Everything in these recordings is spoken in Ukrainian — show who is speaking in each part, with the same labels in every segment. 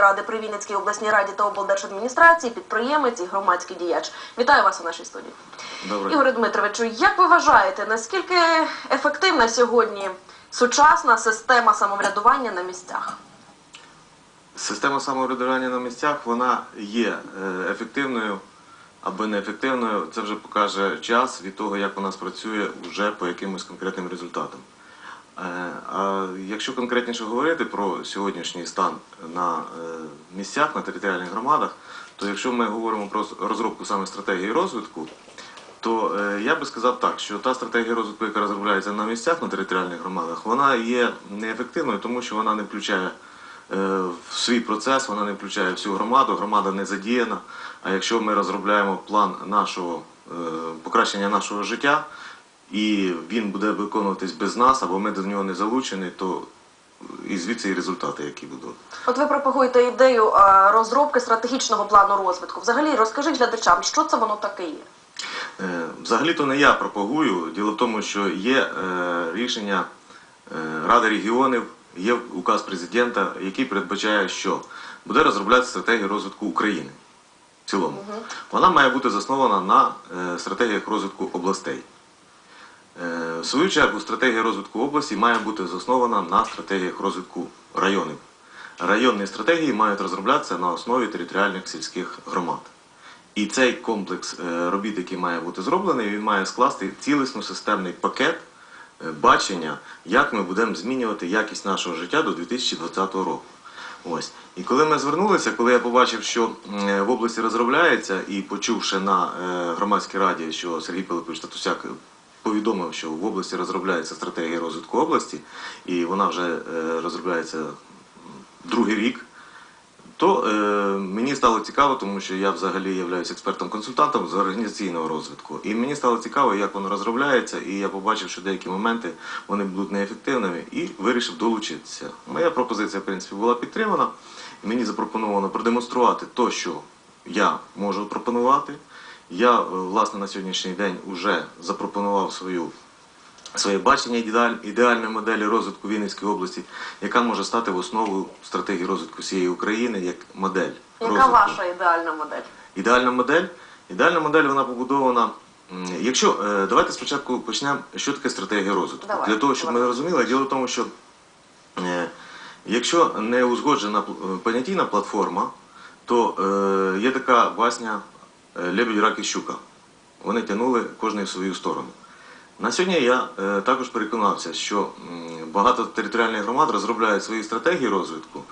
Speaker 1: ради при Вінницькій обласній раді та облдержадміністрації, підприємець і громадський діяч. Вітаю вас у нашій студії.
Speaker 2: Добре.
Speaker 1: Ігоре Дмитровичу, як ви вважаєте, наскільки ефективна сьогодні сучасна система самоврядування на місцях?
Speaker 2: Система самоврядування на місцях вона є е, ефективною або неефективною. Це вже покаже час від того, як вона спрацює вже по якимось конкретним результатам. Е, А якщо конкретніше говорити про сьогоднішній стан на е, місцях, на територіальних громадах, то якщо ми говоримо про розробку саме стратегії розвитку, то е, я би сказав так, що та стратегія розвитку, яка розробляється на місцях на територіальних громадах, вона є неефективною, тому що вона не включає в свій процес, вона не включає всю громаду, громада не задіяна. А якщо ми розробляємо план нашого покращення нашого життя, і він буде виконуватись без нас, або ми до нього не залучені, то і звідси і результати, які будуть.
Speaker 1: От ви пропагуєте ідею розробки стратегічного плану розвитку. Взагалі розкажіть глядачам, що це воно таке є.
Speaker 2: Е, Взагалі-то не я пропагую. Діло в тому, що є е, рішення е, Ради регіонів, є указ президента, який передбачає, що буде розроблятися стратегія розвитку України в цілому. Вона має бути заснована на стратегіях розвитку областей. Е, В свою чергу, стратегія розвитку області має бути заснована на стратегіях розвитку районів. Районні стратегії мають розроблятися на основі територіальних сільських громад. І цей комплекс е, робіт, який має бути зроблений, він має скласти цілісно системний пакет е, бачення, як ми будемо змінювати якість нашого життя до 2020 року. Ось. І коли ми звернулися, коли я побачив, що в області розробляється, і почувши на громадській раді, що Сергій Пилипович Татусяк повідомив, що в області розробляється стратегія розвитку області, і вона вже е, розробляється другий рік. То е, мені стало цікаво, тому що я взагалі являюсь експертом-консультантом з організаційного розвитку. І мені стало цікаво, як воно розробляється, і я побачив, що деякі моменти вони будуть неефективними, і вирішив долучитися. Моя пропозиція, в принципі, була підтримана. Мені запропоновано продемонструвати те, що я можу пропонувати. Я, е, власне, на сьогоднішній день вже запропонував свою своє бачення ідеальної моделі розвитку Вінницької області, яка може стати в основу стратегії розвитку всієї України як модель
Speaker 1: Яка
Speaker 2: розвитку.
Speaker 1: ваша ідеальна модель?
Speaker 2: Ідеальна модель. Ідеальна модель вона побудована. Якщо е, давайте спочатку почнемо, що таке стратегія розвитку.
Speaker 1: Давай,
Speaker 2: Для того, щоб ми
Speaker 1: давай.
Speaker 2: розуміли, діло в тому, що е, якщо не узгоджена понятійна платформа, то є така басня Лебідь, рак і щука. Вони тягнули кожний в свою сторону. На сьогодні я е, також переконався, що багато територіальних громад розробляють свої стратегії розвитку,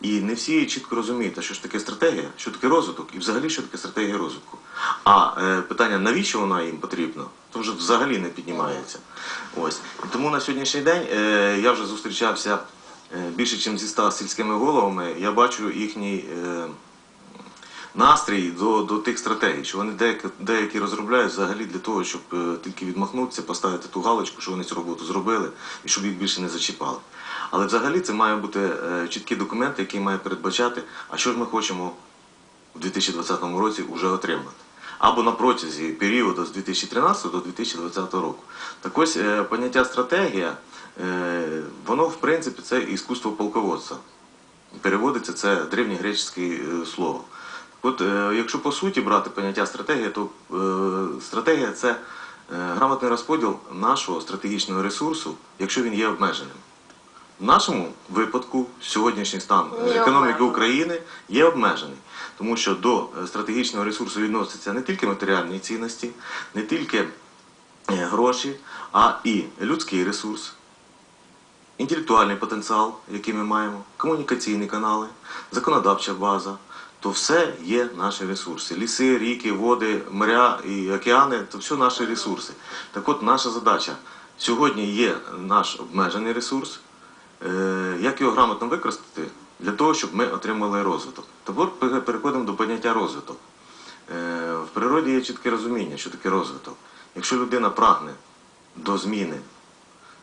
Speaker 2: і не всі чітко розуміють, що ж таке стратегія, що таке розвиток, і взагалі що таке стратегія розвитку. А е, питання, навіщо вона їм потрібна, то вже взагалі не піднімається. Ось. І тому на сьогоднішній день е, я вже зустрічався е, більше, ніж зі ста сільськими головами. Я бачу їхній. Настрій до, до тих стратегій, що вони деякі, деякі розробляють взагалі для того, щоб е, тільки відмахнутися, поставити ту галочку, що вони цю роботу зробили, і щоб їх більше не зачіпали. Але взагалі це має бути е, чіткий документ, який має передбачати, а що ж ми хочемо в 2020 році вже отримати. Або на протязі періоду з 2013 до 2020 року. Так ось е, поняття стратегія, воно в принципі це іскусство полководця. Переводиться це древньогреческе е, слово. От е, якщо по суті брати поняття стратегія, то е, стратегія це е, грамотний розподіл нашого стратегічного ресурсу, якщо він є обмеженим. В нашому випадку сьогоднішній стан економіки. України є обмежений, тому що до стратегічного ресурсу відносяться не тільки матеріальні цінності, не тільки гроші, а і людський ресурс, інтелектуальний потенціал, який ми маємо, комунікаційні канали, законодавча база. То все є наші ресурси. Ліси, ріки, води, моря і океани то все наші ресурси. Так от наша задача сьогодні є наш обмежений ресурс. Е, Як його грамотно використати для того, щоб ми отримали розвиток? Пере- переходимо до поняття розвиток. Е, В природі є чітке розуміння, що таке розвиток. Якщо людина прагне до зміни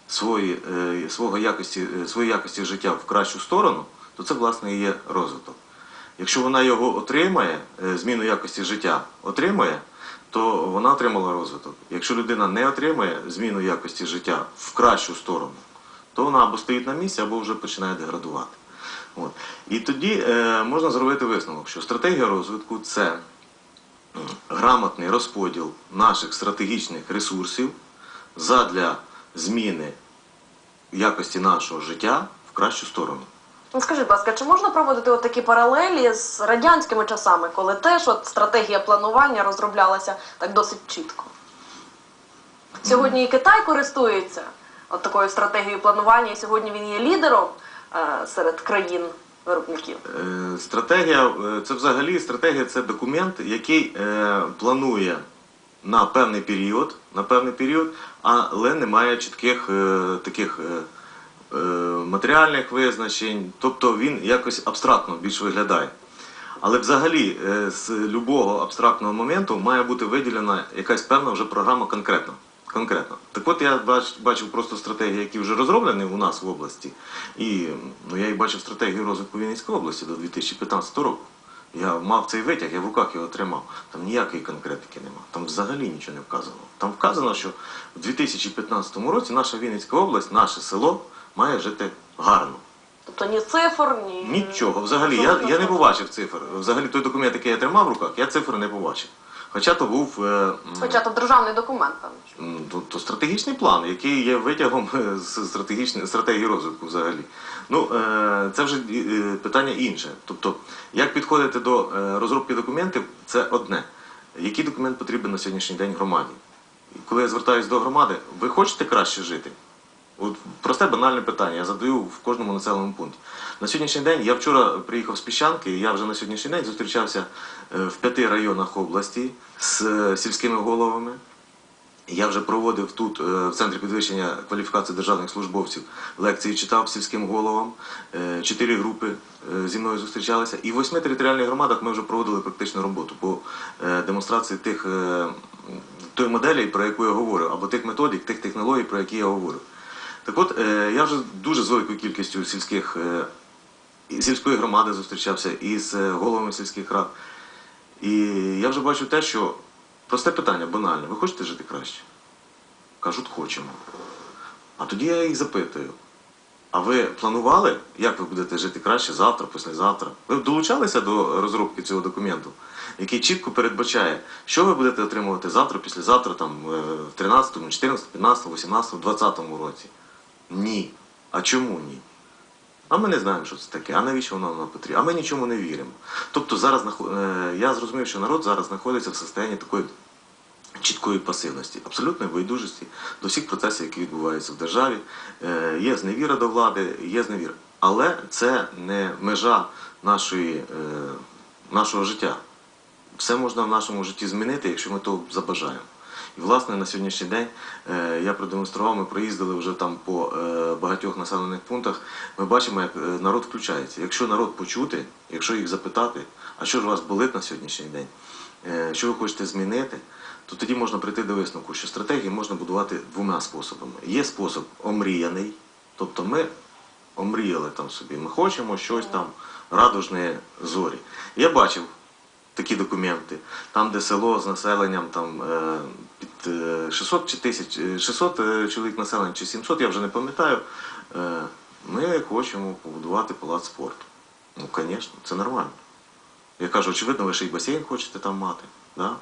Speaker 2: свої, е, свого якості, своєї якості життя в кращу сторону, то це власне і є розвиток. Якщо вона його отримає, е, зміну якості життя отримає, то вона отримала розвиток. Якщо людина не отримає зміну якості життя в кращу сторону, то вона або стоїть на місці, або вже починає деградувати. От. І тоді е, можна зробити висновок, що стратегія розвитку це грамотний розподіл наших стратегічних ресурсів задля зміни якості нашого життя в кращу сторону.
Speaker 1: Ну, Скажіть, будь ласка, чи можна проводити от такі паралелі з радянськими часами, коли теж от стратегія планування розроблялася так досить чітко? Сьогодні і Китай користується от такою стратегією планування, і сьогодні він є лідером е, серед країн виробників.
Speaker 2: Е, Стратегія е, це взагалі стратегія це документ, який е, планує на певний період, на певний період, але не має чітких е, таких е, матеріальних визначень, тобто він якось абстрактно більш виглядає. Але взагалі е, з любого абстрактного моменту має бути виділена якась певна вже програма конкретна. Конкретно. Так от я бач, бачив просто стратегії, які вже розроблені у нас в області. І ну, я і бачив стратегію розвитку Вінницької області до 2015 року. Я мав цей витяг, я в руках його тримав. Там ніякої конкретики нема. Там взагалі нічого не вказано. Там вказано, що в 2015 році наша Вінницька область, наше село має жити гарно.
Speaker 1: Тобто ні цифр, ні
Speaker 2: Нічого, взагалі, я, я не побачив цифр. Взагалі той документ, який я тримав в руках, я цифр не побачив. Хоча то був е,
Speaker 1: Хоча то державний документ, певно.
Speaker 2: м, то, то стратегічний план, який є витягом е, з стратегічної стратегії розвитку взагалі. Ну, е, це вже е, питання інше. Тобто, як підходити до е, розробки документів, це одне. Який документ потрібен на сьогоднішній день громаді? Коли я звертаюся до громади, ви хочете краще жити? От просте банальне питання, я задаю в кожному населеному пункті. На сьогоднішній день я вчора приїхав з Піщанки, і я вже на сьогоднішній день зустрічався е, в п'яти районах області з е, сільськими головами. Я вже проводив тут, е, в центрі підвищення кваліфікації державних службовців, лекції читав сільським головам. Чотири групи зі мною зустрічалися. І в восьми територіальних громадах ми вже проводили практичну роботу по демонстрації тих тої моделі, про яку я говорю, або тих методик, тих технологій, про які я говорю. Так от, е, я вже дуже з великою кількістю сільських е, сільської громади зустрічався і з е, головами сільських рад. І я вже бачу те, що просте питання, банальне. Ви хочете жити краще? Кажуть, хочемо. А тоді я їх запитую. А ви планували, як ви будете жити краще завтра, післязавтра? Ви долучалися до розробки цього документу, який чітко передбачає, що ви будете отримувати завтра, післязавтра, там, в 13, 14, 15, 18, 20 році? Ні. А чому ні? А ми не знаємо, що це таке, а навіщо воно нам потрібно? А ми нічому не віримо. Тобто зараз е, я зрозумів, що народ зараз знаходиться в стані такої чіткої пасивності, абсолютної байдужості до всіх процесів, які відбуваються в державі. Е, Є зневіра до влади, є зневіра. Але це не межа нашої, е, нашого життя. Все можна в нашому житті змінити, якщо ми того забажаємо. І власне на сьогоднішній день е, я продемонстрував, ми проїздили вже там по е, багатьох населених пунктах. Ми бачимо, як е, народ включається. Якщо народ почути, якщо їх запитати, а що ж у вас болить на сьогоднішній день, що ви хочете змінити, то тоді можна прийти до висновку, що стратегії можна будувати двома способами. Є спосіб омріяний, тобто ми омріяли там собі, ми хочемо щось там радужне зорі. Я бачив такі документи, там, де село з населенням там, 600 чи тисяч, е, 600 е, чоловік населення чи 700, я вже не пам'ятаю. Е, Ми хочемо побудувати палац спорту. Ну, звісно, це нормально. Я кажу, очевидно, ви ще й басейн хочете там мати. Да?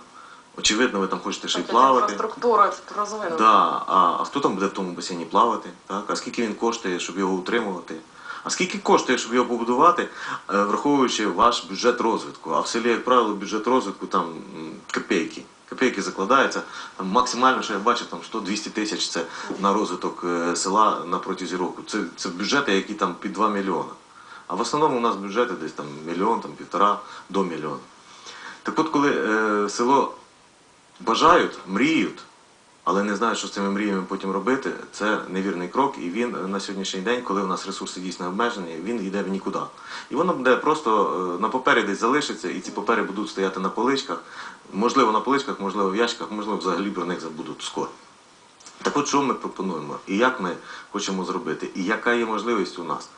Speaker 2: Очевидно, ви там хочете ще й плавати.
Speaker 1: інфраструктура розвинена.
Speaker 2: Да, а, а хто там буде в тому басейні плавати? Так? А скільки він коштує, щоб його утримувати? А скільки коштує, щоб його побудувати, е, враховуючи ваш бюджет розвитку? А в селі, як правило, бюджет розвитку там копійки. Копійки закладаються. Максимально, що я бачив, там 100-200 тисяч це на розвиток е, села на протязі року. Це, це бюджети, які там під 2 мільйони. А в основному у нас бюджети десь там мільйон, там півтора до мільйона. Так от, коли е, село бажають, мріють, але не знають, що з цими мріями потім робити, це невірний крок. І він е, на сьогоднішній день, коли у нас ресурси дійсно обмежені, він йде в нікуди. І воно буде просто е, на папері десь залишиться, і ці папери будуть стояти на поличках. Можливо, на поличках, можливо, в ящиках, можливо, взагалі про них забудуть скоро. Так от що ми пропонуємо, і як ми хочемо зробити, і яка є можливість у нас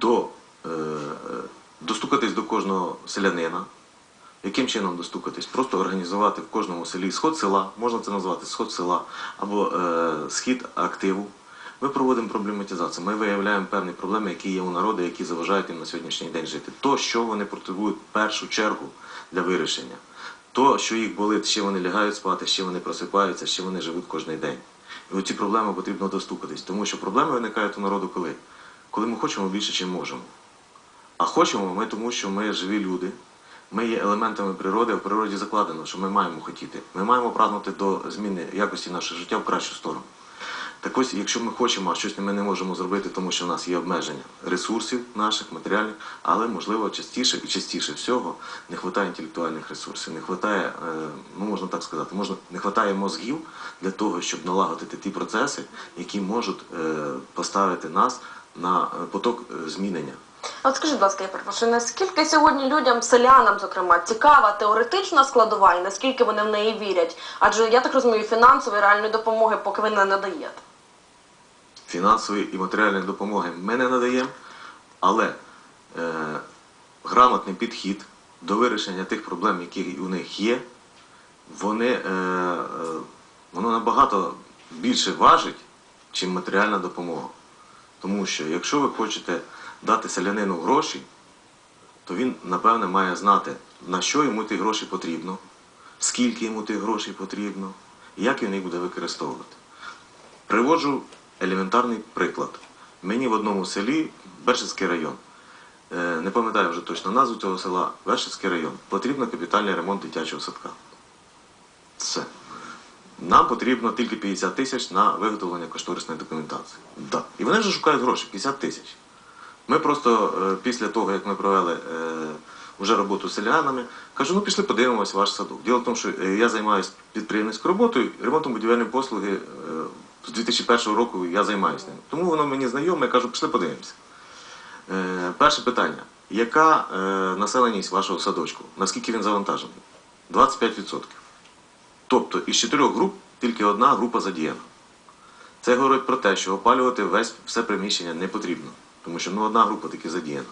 Speaker 2: до, е, е, достукатись до кожного селянина, яким чином достукатись? Просто організувати в кожному селі сход села, можна це назвати сход села, або е, схід активу, Ми проводимо проблематизацію, ми виявляємо певні проблеми, які є у народу, які заважають їм на сьогоднішній день жити. То, що вони потребують в першу чергу для вирішення, то, що їх болить, чим вони лягають спати, чим вони просипаються, чим вони живуть кожен день. І оці проблеми потрібно достукатись, тому що проблеми виникають у народу коли? Коли ми хочемо більше, чим можемо. А хочемо ми тому, що ми живі люди, ми є елементами природи, в природі закладено, що ми маємо хотіти. Ми маємо прагнути до зміни якості нашого життя в кращу сторону. Так ось, якщо ми хочемо, а щось ми не можемо зробити, тому що в нас є обмеження ресурсів наших, матеріальних, але можливо частіше і частіше всього не вистачає інтелектуальних ресурсів, не вистачає, е, ну можна так сказати, можна не вистачає мозгів для того, щоб налагодити ті процеси, які можуть е, поставити нас на е, поток змінення.
Speaker 1: А От скажіть, будь ласка, я перепрошую, наскільки сьогодні людям, селянам, зокрема, цікава теоретична складова і наскільки вони в неї вірять? Адже я так розумію, фінансової реальної допомоги поки ви не надаєте.
Speaker 2: фінансової і матеріальної допомоги ми не надаємо, але е, грамотний підхід до вирішення тих проблем, які у них є, вони, е, е, воно набагато більше важить, чим матеріальна допомога. Тому що якщо ви хочете дати селянину гроші, то він, напевне, має знати, на що йому ті гроші потрібно, скільки йому тих грошей потрібно, і як він їх буде використовувати. Приводжу елементарний приклад. Мені в одному селі, Бершицький район, е, не пам'ятаю вже точно назву цього села, Бершицький район, потрібно капітальний ремонт дитячого садка. Все. Нам потрібно тільки 50 тисяч на виготовлення кошторисної документації. Да. І вони вже шукають гроші 50 тисяч. Ми просто е, після того, як ми провели е, вже роботу з селянами, кажу, ну пішли подивимось ваш садок. Діло в тому, що е, я займаюся підприємницькою роботою, ремонтом будівельної послуги з 2001 року я займаюся ним. Тому воно мені знайоме, я кажу, пішли подивимося. Перше питання. Яка населеність вашого садочку? Наскільки він завантажений? 25%. Тобто із чотирьох груп тільки одна група задіяна. Це говорить про те, що опалювати весь все приміщення не потрібно, тому що ну, одна група таки задіяна.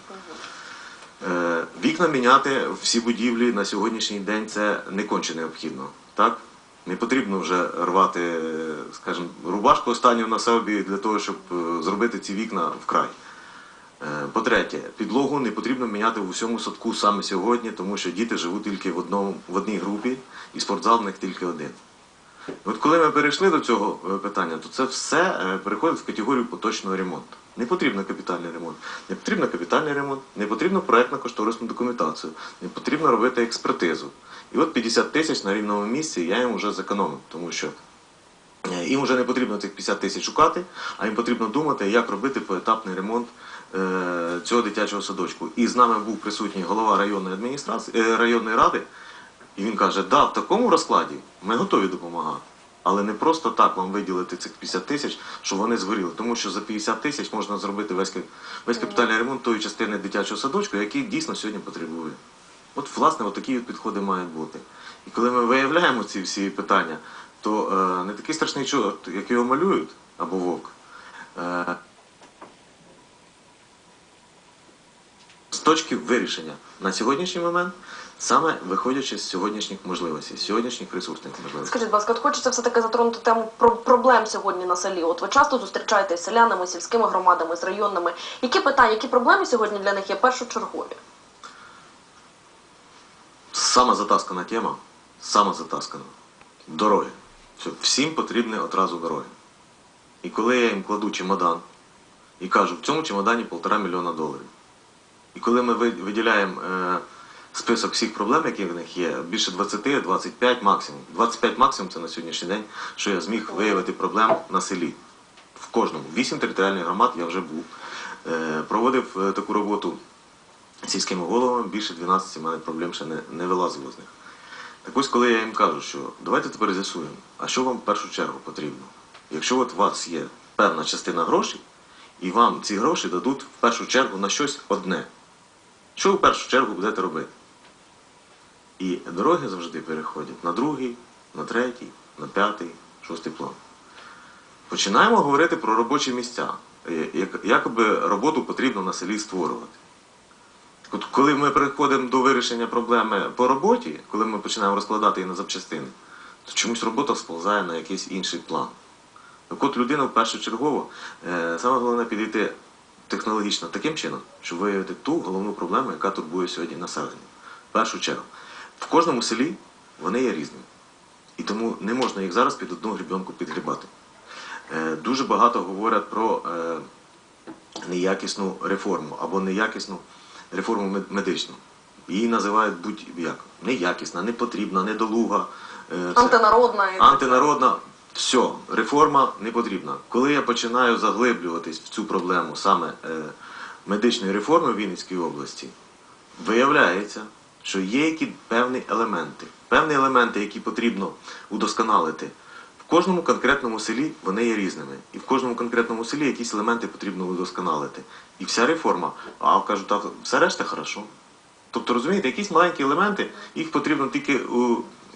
Speaker 2: Е, вікна міняти всі будівлі на сьогоднішній день це не конче необхідно. Так? Не потрібно вже рвати, скажімо, рубашку останню на собі для того, щоб е, зробити ці вікна вкрай. Е, По-третє, підлогу не потрібно міняти в усьому садку саме сьогодні, тому що діти живуть тільки в, одному, в одній групі, і спортзал в них тільки один. От коли ми перейшли до цього е, питання, то це все е, переходить в категорію поточного ремонту. Не потрібно капітальний ремонт, не потрібно капітальний ремонт, не потрібно проектно-кошторисну документацію, не потрібно робити експертизу. І от 50 тисяч на рівному місці я їм вже зекономив, тому що е, їм вже не потрібно цих 50 тисяч шукати, а їм потрібно думати, як робити поетапний ремонт цього дитячого садочку. І з нами був присутній голова районної адміністрації районної ради, і він каже: да, в такому розкладі ми готові допомагати. Але не просто так вам виділити цих 50 тисяч, щоб вони згоріли. Тому що за 50 тисяч можна зробити весь, весь капітальний ремонт тої частини дитячого садочку, який дійсно сьогодні потребує. От, власне, от такі підходи мають бути. І коли ми виявляємо ці всі питання, то е, не такий страшний чорт, як його малюють, або вовк. Е, з точки вирішення на сьогоднішній момент, саме виходячи з сьогоднішніх можливостей, з сьогоднішніх ресурсних можливостей.
Speaker 1: Скажіть, будь ласка, от хочеться все-таки затронути тему про проблем сьогодні на селі. От ви часто зустрічаєтесь з селянами, сільськими громадами, з районними. Які питання, які проблеми сьогодні для них є першочергові?
Speaker 2: Сама затаскана тема, сама затаскана. Дороги. Все, всім потрібні одразу дороги. І коли я їм кладу чемодан і кажу, в цьому чемодані полтора мільйона доларів. І коли ми виділяємо е, список всіх проблем, які в них є, більше 20, 25 максимум. 25 максимум це на сьогоднішній день, що я зміг виявити проблем на селі. В кожному. Вісім територіальних громад я вже був. Е, проводив е, таку роботу сільськими головами, більше 12 в мене проблем ще не, не вилазило з них. Так ось, коли я їм кажу, що давайте тепер з'ясуємо, а що вам в першу чергу потрібно? Якщо от у вас є певна частина грошей, і вам ці гроші дадуть в першу чергу на щось одне. Що в першу чергу будете робити? І дороги завжди переходять на другий, на третій, на п'ятий, шостий план. Починаємо говорити про робочі місця. Е, як- Якоби роботу потрібно на селі створювати. От коли ми переходимо до вирішення проблеми по роботі, коли ми починаємо розкладати її на запчастини, то чомусь робота сползає на якийсь інший план. Так от людина в першочергово, е, саме головне підійти технологічно таким чином, щоб виявити ту головну проблему, яка турбує сьогодні населення. В першу чергу. В кожному селі вони є різними. І тому не можна їх зараз під одну грібенку підгрібати. Е, Дуже багато говорять про е, неякісну реформу або неякісну реформу медичну. Її називають будь-як. Неякісна, непотрібна, недолуга. е.
Speaker 1: Антинародна.
Speaker 2: Антинародна, все, реформа не потрібна. Коли я починаю заглиблюватись в цю проблему саме медичної реформи в Вінницькій області, виявляється, що є які певні елементи. Певні елементи, які потрібно удосконалити. В кожному конкретному селі вони є різними. І в кожному конкретному селі якісь елементи потрібно удосконалити. І вся реформа, а кажуть, так, все решта хорошо. Тобто, розумієте, якісь маленькі елементи, їх потрібно тільки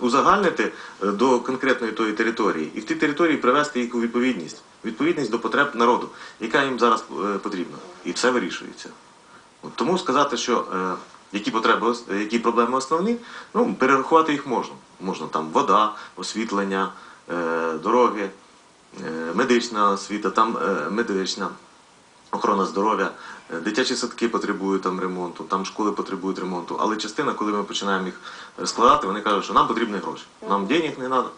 Speaker 2: узагальнити е, до конкретної тої території, і в тій території привести їх у відповідність, відповідність до потреб народу, яка їм зараз е, потрібна. І все вирішується. От Тому сказати, що е, які потреби, які проблеми основні, ну, перерахувати їх можна. Можна там вода, освітлення, е, дороги, е, медична освіта, там е, медична охорона здоров'я, дитячі садки потребують там ремонту, там школи потребують ремонту. Але частина, коли ми починаємо їх складати, вони кажуть, що нам потрібні гроші. Нам денег не треба.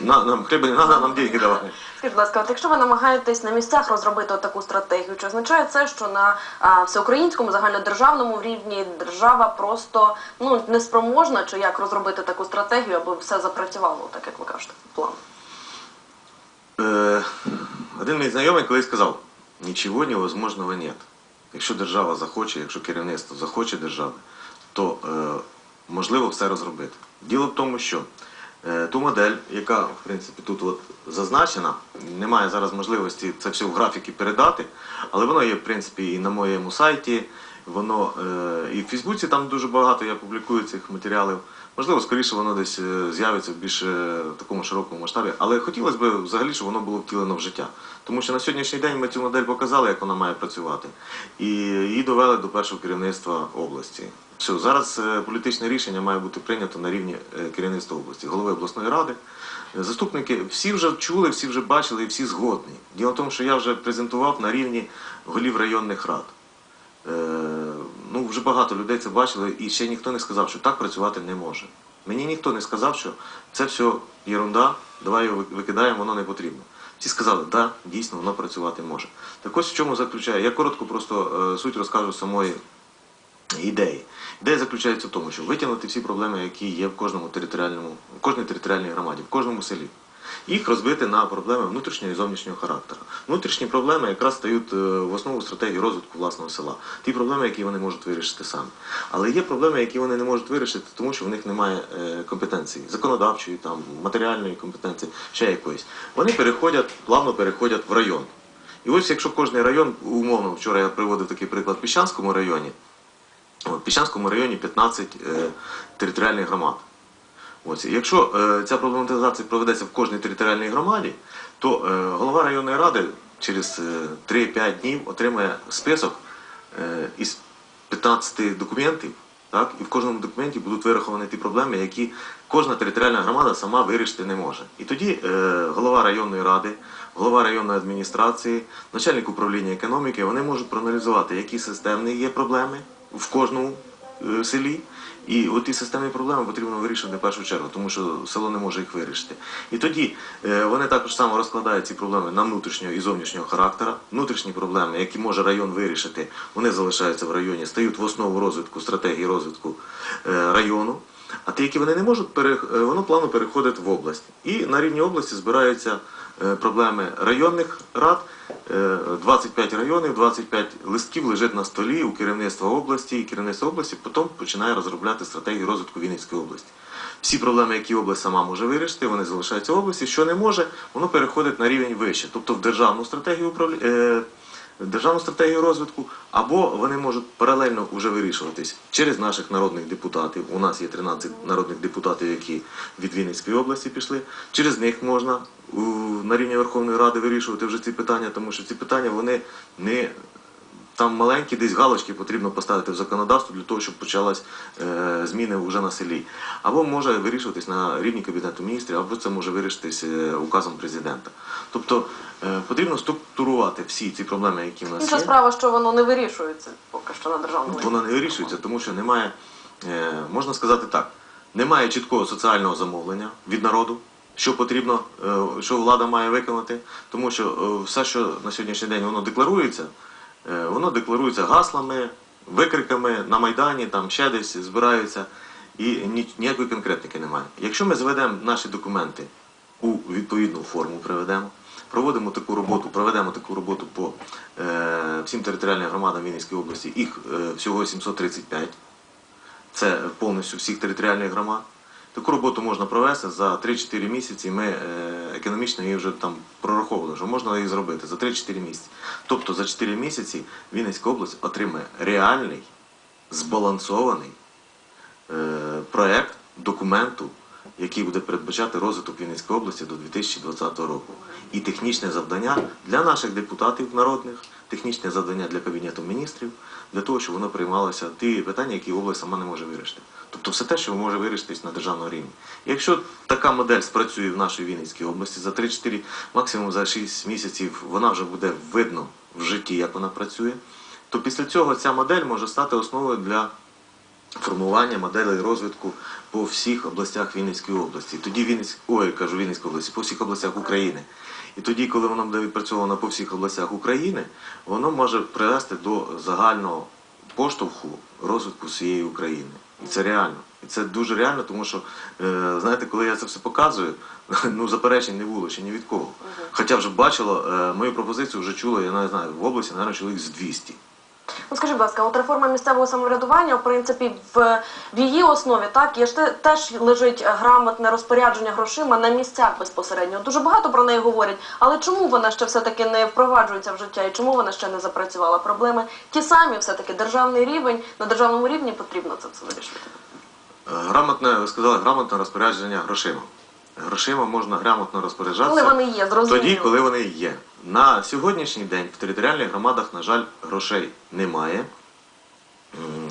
Speaker 2: На, нам хліба не треба, нам деньги давай.
Speaker 1: Скажіть, будь ласка, от якщо ви намагаєтесь на місцях розробити от таку стратегію, чи означає це, що на а, всеукраїнському загальнодержавному рівні держава просто ну неспроможна, чи як розробити таку стратегію, аби все запрацювало, так як ви кажете, план?
Speaker 2: Е, один мій знайомий колись сказав, нічого невозможного нет. Якщо держава захоче, якщо керівництво захоче держави, то е, можливо все розробити. Діло в тому, що ту модель, яка в принципі тут от зазначена, немає зараз можливості це все в графіки передати, але воно є в принципі і на моєму сайті, воно е, і в Фейсбуці там дуже багато я публікую цих матеріалів. Можливо, скоріше воно десь е, з'явиться в більш е, такому широкому масштабі, але хотілося б взагалі, щоб воно було втілено в життя. Тому що на сьогоднішній день ми цю модель показали, як вона має працювати, і її довели до першого керівництва області. Все, зараз е, політичне рішення має бути прийнято на рівні е, керівництва області, голови обласної ради. Е, Заступники всі вже чули, всі вже бачили і всі згодні. Діло в тому, що я вже презентував на рівні голів районних рад. Ну, вже багато людей це бачили, і ще ніхто не сказав, що так працювати не може. Мені ніхто не сказав, що це все єрунда, давай його викидаємо, воно не потрібно. Всі сказали, так, да, дійсно, воно працювати може. Так ось в чому заключає. Я коротко просто суть розкажу самої ідеї. Ідея заключається в тому, щоб витягнути всі проблеми, які є в кожному територіальному, в кожній територіальній громаді, в кожному селі. Їх розбити на проблеми внутрішнього і зовнішнього характеру. Внутрішні проблеми якраз стають е, в основу стратегії розвитку власного села. Ті проблеми, які вони можуть вирішити самі. Але є проблеми, які вони не можуть вирішити, тому що в них немає е, компетенції законодавчої, там, матеріальної компетенції, ще якоїсь. Вони переходять, плавно переходять в район. І ось якщо кожний район, умовно, вчора я приводив такий приклад в Піщанському районі, в Піщанському районі 15 е, територіальних громад. Ось, якщо е, ця проблематизація проведеться в кожній територіальній громаді, то е, голова районної ради через е, 3-5 днів отримає список із 15 документів, так, і в кожному документі будуть вираховані ті проблеми, які кожна територіальна громада сама вирішити не може. І тоді голова районної ради, голова районної адміністрації, начальник управління економіки, вони можуть проаналізувати, які системні є проблеми в кожному е, селі. І от ті системні проблеми потрібно вирішити в першу чергу, тому що село не може їх вирішити. І тоді е, вони також само розкладають ці проблеми на внутрішнього і зовнішнього характера. Внутрішні проблеми, які може район вирішити, вони залишаються в районі, стають в основу розвитку, стратегії розвитку е, району. А ті, які вони не можуть, воно плавно переходить в область. І на рівні області збираються проблеми районних рад. Е, 25 районів, 25 листків лежить на столі у керівництва області, і керівництво області потім починає розробляти стратегію розвитку Вінницької області. Всі проблеми, які область сама може вирішити, вони залишаються в області. Що не може, воно переходить на рівень вище, тобто в державну стратегію управління. Державну стратегію розвитку, або вони можуть паралельно вже вирішуватись через наших народних депутатів. У нас є 13 народних депутатів, які від Вінницької області пішли. Через них можна на рівні Верховної Ради вирішувати вже ці питання, тому що ці питання вони не там маленькі десь галочки потрібно поставити в законодавство для того, щоб почалась е, зміни вже на селі. Або може вирішуватись на рівні Кабінету міністрів, або це може вирішитись е, указом президента. Тобто е, потрібно структурувати всі ці проблеми, які в нас
Speaker 1: Інша
Speaker 2: є.
Speaker 1: справа, що воно не вирішується поки що на державному рівні.
Speaker 2: Воно не вирішується, тому що немає, е, можна сказати так, немає чіткого соціального замовлення від народу, що потрібно, е, що влада має виконати, тому що е, все, що на сьогоднішній день воно декларується, воно декларується гаслами, викриками на Майдані, там ще десь збираються, і ніякої конкретики немає. Якщо ми зведемо наші документи у відповідну форму, приведемо, проводимо таку роботу, проведемо таку роботу по е, всім територіальним громадам Вінницької області, їх е, всього 735, це повністю всіх територіальних громад. Таку роботу можна провести за 3-4 місяці. Ми е, економічно її вже там прораховували, що можна її зробити за 3-4 місяці. Тобто за 4 місяці Вінницька область отримає реальний, збалансований е, проект документу, який буде передбачати розвиток Вінницької області до 2020 року. І технічне завдання для наших депутатів народних, технічне завдання для Кабінету міністрів, для того, щоб воно приймалося ті питання, які область сама не може вирішити. Тобто все те, що може вирішитись на державному рівні. Якщо така модель спрацює в нашій Вінницькій області за 3-4, максимум за 6 місяців, вона вже буде видно в житті, як вона працює, то після цього ця модель може стати основою для формування моделей розвитку по всіх областях Вінницької області. Тоді Вінницьк, ой, кажу Вінницької області, по всіх областях України. І тоді, коли воно буде відпрацьовано по всіх областях України, воно може привести до загального поштовху розвитку всієї України. І це реально. І це дуже реально, тому що, е, знаєте, коли я це все показую, ну заперечень не було ще ні від кого. Хоча вже бачило, е, мою пропозицію вже чула, я не знаю, в області, мабуть, чоловік з 200.
Speaker 1: Ну скажіть, будь ласка, от реформа місцевого самоврядування, в принципі, в, в її основі так є ж те- теж лежить грамотне розпорядження грошима на місцях безпосередньо. Дуже багато про неї говорять, але чому вона ще все-таки не впроваджується в життя і чому вона ще не запрацювала? Проблеми ті самі, все-таки державний рівень на державному рівні потрібно це все вирішувати.
Speaker 2: Е, Грамотне, ви сказали, грамотне розпорядження грошима. Грошима можна грамотно розпоряджатися
Speaker 1: Коли вони є, зрозуміло.
Speaker 2: тоді, коли вони є. На сьогоднішній день в територіальних громадах, на жаль, грошей немає.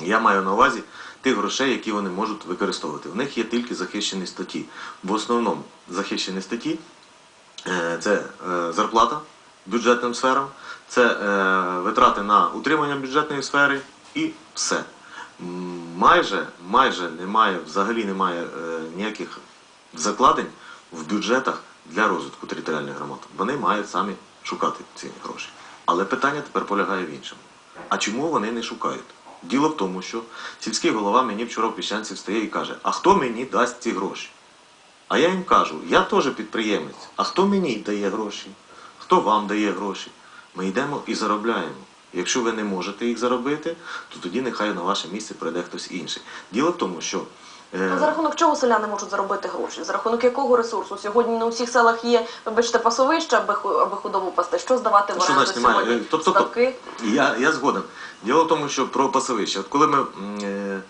Speaker 2: Я маю на увазі тих грошей, які вони можуть використовувати. В них є тільки захищені статті. В основному захищені статті е, це е, зарплата бюджетним сферам, це е, витрати на утримання бюджетної сфери і все. Майже, майже немає, взагалі немає ніяких закладень в бюджетах для розвитку територіальних громад. Вони мають самі шукати ці гроші. Але питання тепер полягає в іншому. А чому вони не шукають? Діло в тому, що сільський голова мені вчора в Піщанці встає і каже, а хто мені дасть ці гроші? А я їм кажу, я теж підприємець, а хто мені дає гроші? Хто вам дає гроші? Ми йдемо і заробляємо. Якщо ви не можете їх заробити, то тоді нехай на ваше місце прийде хтось інший. Діло в тому, що
Speaker 1: А за рахунок чого селяни можуть заробити гроші? За рахунок якого ресурсу? Сьогодні на усіх селах є, вибачте, пасовища, аби, аби худобу пасти. Що здавати в оренду
Speaker 2: немає?
Speaker 1: сьогодні?
Speaker 2: Е, тобто-
Speaker 1: Ставки?
Speaker 2: Я, я згоден. Діло в тому, що про пасовище. От коли ми. Е,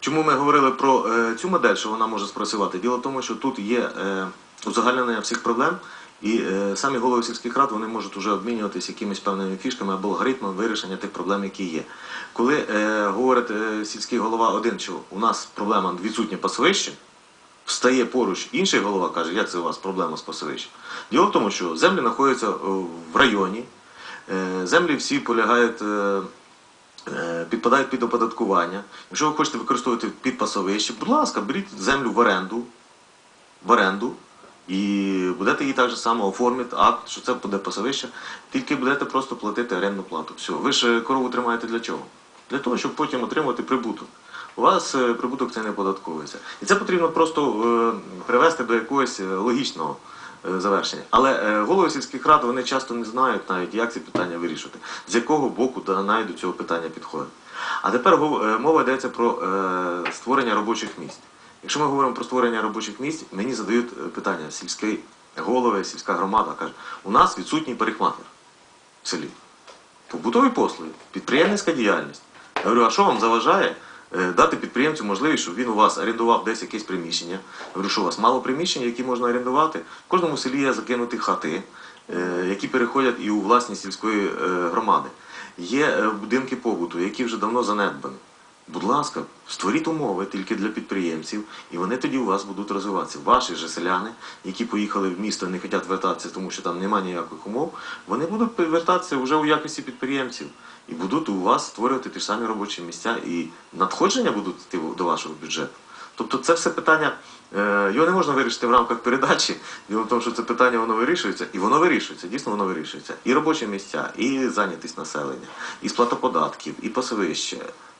Speaker 2: чому ми говорили про е, цю модель, що вона може спрацювати? Діло в тому, що тут є е, узагальнення всіх проблем, і е, самі голови сільських рад вони можуть вже обмінюватися якимись певними фішками або алгоритмами вирішення тих проблем, які є. Коли е, говорить е, сільський голова один, що у нас проблема відсутнє пасовище, встає поруч інший голова, каже, як це у вас проблема з пасовищем. Діло в тому, що землі знаходяться е, в районі, е, землі всі полягають, е, е, підпадають під оподаткування. Якщо ви хочете використовувати під пасовище, будь ласка, беріть землю в оренду, в оренду. І будете її так же само оформити акт, що це буде пасовище, тільки будете просто платити орендну плату. Все. Ви ж е, корову тримаєте для чого? Для того, щоб потім отримати прибуток. У вас е, прибуток це не податковується. І це потрібно просто е, привести до якогось логічного завершення. Але голови сільських рад вони часто не знають навіть, як ці питання вирішувати, з якого боку навіть до цього питання підходить. А тепер мова йдеться про створення робочих місць. Якщо ми говоримо про створення робочих місць, мені задають е, питання сільський голови, сільська громада каже, у нас відсутній парикмахер в селі. Побутові послуги, підприємницька діяльність. Я говорю, а що вам заважає е, дати підприємцю можливість, щоб він у вас орендував десь якесь приміщення? Я говорю, що у вас мало приміщень, які можна орендувати. В кожному селі є закинуті хати, е, які переходять і у власність сільської громади. Є будинки побуту, які вже давно занедбані. Будь ласка, створіть умови тільки для підприємців, і вони тоді у вас будуть розвиватися. Ваші же селяни, які поїхали в місто і не хочуть вертатися, тому що там немає ніяких умов, вони будуть повертатися вже у якості підприємців і будуть у вас створювати ті ж самі робочі місця, і надходження будуть йти до вашого бюджету. Тобто це все питання, е, його не можна вирішити в рамках передачі. Діло в тому, що це питання воно вирішується, і воно вирішується, дійсно воно вирішується. І робочі місця, і зайнятість населення, і сплата податків, і пасовище.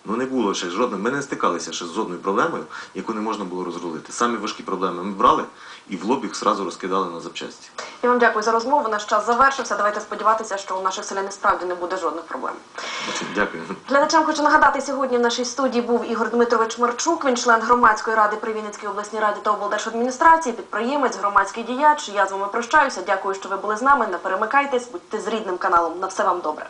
Speaker 2: Ну не було ще жодної. Ми не стикалися ще з жодною проблемою, яку не можна було розрулити. Самі важкі проблеми ми брали і в лоб їх зразу розкидали на запчасті.
Speaker 1: Я вам дякую за розмову. Наш час завершився. Давайте сподіватися, що у наших селян справді не буде жодних проблем.
Speaker 2: Дякую.
Speaker 1: Глядачам хочу нагадати, сьогодні в нашій студії був Ігор Дмитрович Марчук, він член громадської ради при Вінницькій обласній раді та облдержадміністрації, підприємець, громадський діяч. Я з вами прощаюся. Дякую, що ви були з нами. Не перемикайтесь, будьте з рідним каналом. На все вам добре.